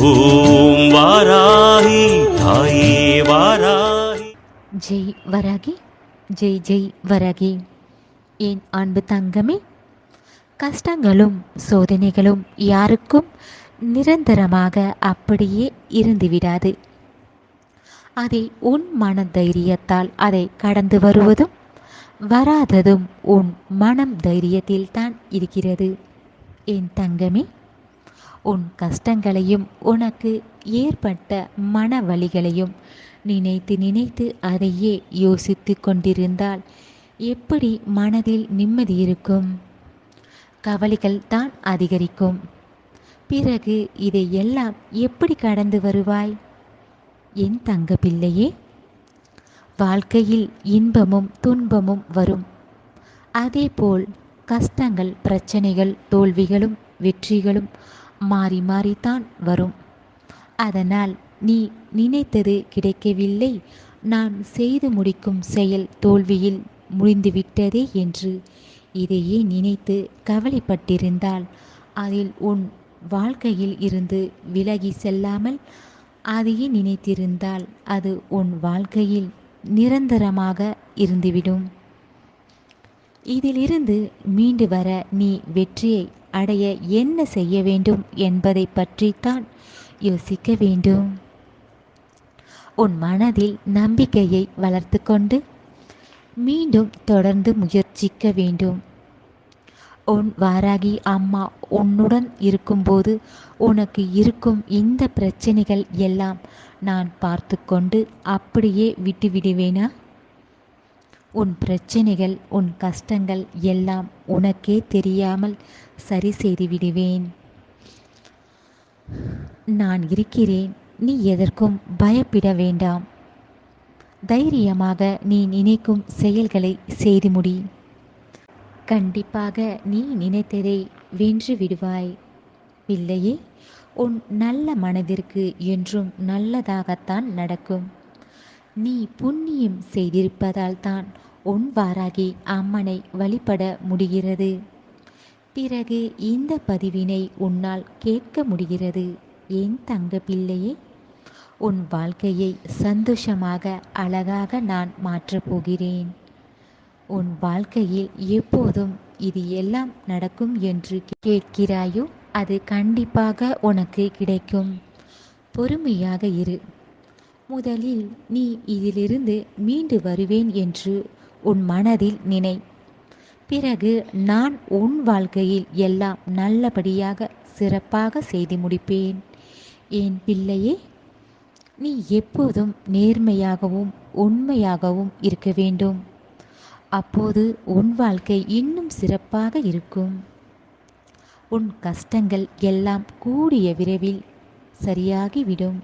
ஓம் வாராகி தாயே வாராகி ஜெய் வராகி ஜெய் ஜெய் வராகி. என் அன்பு தங்கமே கஷ்டங்களும் சோதனைகளும் யாருக்கும் நிரந்தரமாக அப்படியே இருந்துவிடாது. அதை உன் மன தைரியத்தால் அதை கடந்து வருவதும் வராததும் உன் மனம் தைரியத்தில் தான் இருக்கிறது. என் தங்கமே உன் கஷ்டங்களையும் உனக்கு ஏற்பட்ட மன வழிகளையும் நினைத்து நினைத்து அதையே யோசித்து கொண்டிருந்தால் எப்படி மனதில் நிம்மதி இருக்கும்? கவலைகள் தான் அதிகரிக்கும். பிறகு இதையெல்லாம் எப்படி கடந்து வருவாய்? என் தங்க பிள்ளையே வாழ்க்கையில் இன்பமும் துன்பமும் வரும். அதேபோல் கஷ்டங்கள் பிரச்சனைகள் தோல்விகளும் வெற்றிகளும் மாறி மாறித்தான் வரும். அதனால் நீ நினைத்தது கிடைக்கவில்லை. நான் செய்து முடிக்கும் செயல் தோல்வியில் முடிந்துவிட்டதே என்று. இதையே நினைத்து கவலைப்பட்டிருந்தால் அதில் உன் வாழ்க்கையில் இருந்து விலகி செல்லாமல் அதையே நினைத்திருந்தால் அது உன் வாழ்க்கையில் நிரந்தரமாக இருந்துவிடும். இதிலிருந்து மீண்டு வர நீ வெற்றியை அடைய என்ன செய்ய வேண்டும் என்பதை பற்றித்தான் யோசிக்க வேண்டும். உன் மனதில் நம்பிக்கையை வளர்த்து கொண்டு மீண்டும் தொடர்ந்து முயற்சிக்க வேண்டும். உன் வாராகி அம்மா உன்னுடன் இருக்கும்போது உனக்கு இருக்கும் இந்த பிரச்சனைகள் எல்லாம் நான் பார்த்து கொண்டு அப்படியே விட்டுவிடுவேனா? உன் பிரச்சனைகள் உன் கஷ்டங்கள் எல்லாம் உனக்கே தெரியாமல் சரி செய்து விடுவேன். நான் இருக்கிறேன். நீ எதற்கும் பயப்பட வேண்டாம். தைரியமாக நீ நினைக்கும் செயல்களை செய்து முடி. கண்டிப்பாக நீ நினைத்ததை வென்று விடுவாய். பிள்ளையே உன் நல்ல மனதிற்கு என்றும் நல்லதாகத்தான் நடக்கும். நீ புண்ணியம் செய்திருப்பதால் தான் உன் வாராகி அம்மனை வழிபட முடிகிறது. பிறகு இந்த பதிவினை உன்னால் கேட்க முடிகிறது. என் தங்க பிள்ளையே? உன் வாழ்க்கையை சந்தோஷமாக அழகாக நான் மாற்றப் போகிறேன். உன் வாழ்க்கையில் எப்போதும் இது எல்லாம் நடக்கும் என்று கேட்கிறாயோ அது கண்டிப்பாக உனக்கு கிடைக்கும். பொறுமையாக இரு. முதலில் நீ இதிலிருந்து மீண்டு வருவேன் என்று உன் மனதில் நினை. பிறகு நான் உன் வாழ்க்கையில் எல்லாம் நல்லபடியாக சிறப்பாக செய்து முடிப்பேன். என் பிள்ளையே? நீ எப்போதும் நேர்மையாகவும் உண்மையாகவும் இருக்க வேண்டும். அப்போது உன் வாழ்க்கை இன்னும் சிறப்பாக இருக்கும். உன் கஷ்டங்கள் எல்லாம் கூடிய விரைவில் சரியாகிவிடும்.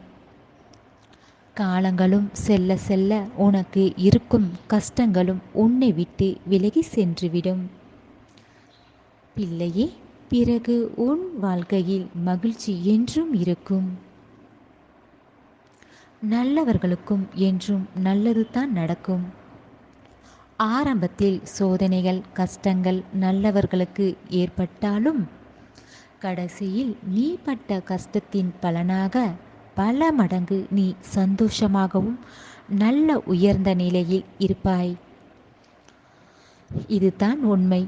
காலங்களும் செல்ல செல்ல உனக்கு இருக்கும் கஷ்டங்களும் உன்னை விட்டு விலகி சென்றுவிடும். பிள்ளையே பிறகு உன் வாழ்க்கையில் மகிழ்ச்சி என்றும் இருக்கும். நல்லவர்களுக்கும் என்றும் நல்லது தான் நடக்கும். ஆரம்பத்தில் சோதனைகள் கஷ்டங்கள் நல்லவர்களுக்கு ஏற்பட்டாலும் கடைசியில் நீ பட்ட கஷ்டத்தின் பலனாக பல மடங்கு நீ சந்தோஷமாகவும் நல்ல உயர்ந்த நிலையில் இருப்பாய். இதுதான் உண்மை.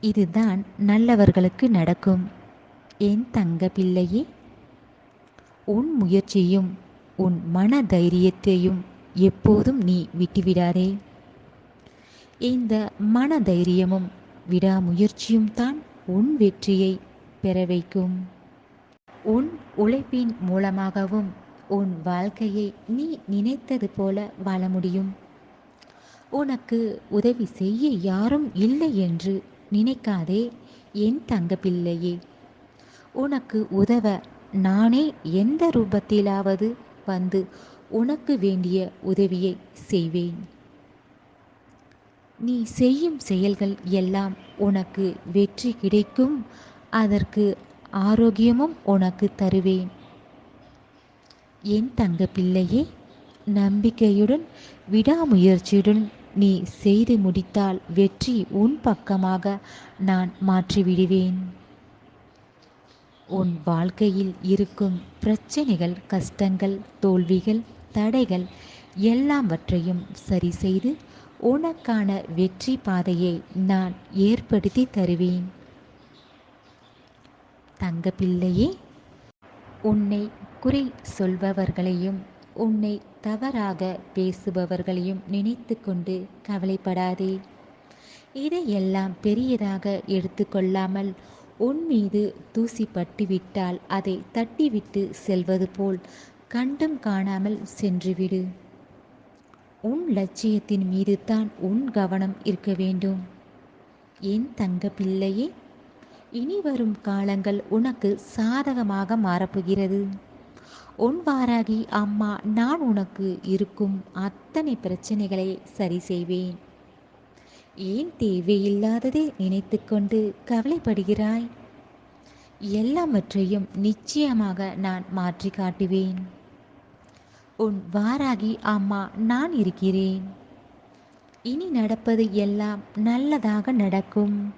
இதுதான் நல்லவர்களுக்கு நடக்கும். என் தங்க பிள்ளையே உன் முயற்சியும் உன் மன தைரியத்தையும் எப்போதும் நீ விட்டுவிடாதே. இந்த மன தைரியமும் விடாமுயற்சியும் தான் உன் வெற்றியை பெற வைக்கும். உன் உழைப்பின் மூலமாகவும் உன் வாழ்க்கையை நீ நினைத்தது போல வாழ முடியும். உனக்கு உதவி செய்ய யாரும் இல்லை என்று நினைக்காதே என் தங்கப்பிள்ளையே. உனக்கு உதவ நானே எந்த ரூபத்திலாவது வந்து உனக்கு வேண்டிய உதவியை செய்வேன். நீ செய்யும் செயல்கள் எல்லாம் உனக்கு வெற்றி கிடைக்கும். அதற்கு ஆரோக்கியமும் உனக்கு தருவேன். என் தங்க பிள்ளையே நம்பிக்கையுடன் விடாமுயற்சியுடன் நீ செய்து முடித்தால் வெற்றி உன் பக்கமாக நான் மாற்றிவிடுவேன். உன் வாழ்க்கையில் இருக்கும் பிரச்சனைகள் கஷ்டங்கள் தோல்விகள் தடைகள் எல்லாவற்றையும் சரி செய்து உனக்கான வெற்றி பாதையை நான் ஏற்படுத்தி தருவேன். தங்கப்பிள்ளையே உன்னை குறை சொல்பவர்களையும் உன்னை தவறாக பேசுபவர்களையும் நினைத்து கொண்டு கவலைப்படாதே. இதையெல்லாம் பெரியதாக எடுத்துக்கொள்ளாமல் உன் மீது தூசி பட்டுவிட்டால் அதை தட்டிவிட்டு செல்வது போல் கண்டும் காணாமல் சென்றுவிடு. உன் லட்சியத்தின் மீது தான் உன் கவனம் இருக்க வேண்டும். என் தங்க பிள்ளையே இனி வரும் காலங்கள் உனக்கு சாதகமாக மாறப்போகிறது. உன் வாராகி அம்மா நான் உனக்கு இருக்கும் அத்தனை பிரச்சனைகளை சரி செய்வேன். ஏன் தேவையில்லாததை நினைத்துக்கொண்டு கவலைப்படுகிறாய்? எல்லாவற்றையும் நிச்சயமாக நான் மாற்றி காட்டுவேன். உன் வாராகி அம்மா நான் இருக்கிறேன். இனி நடப்பது எல்லாம் நல்லதாக நடக்கும்.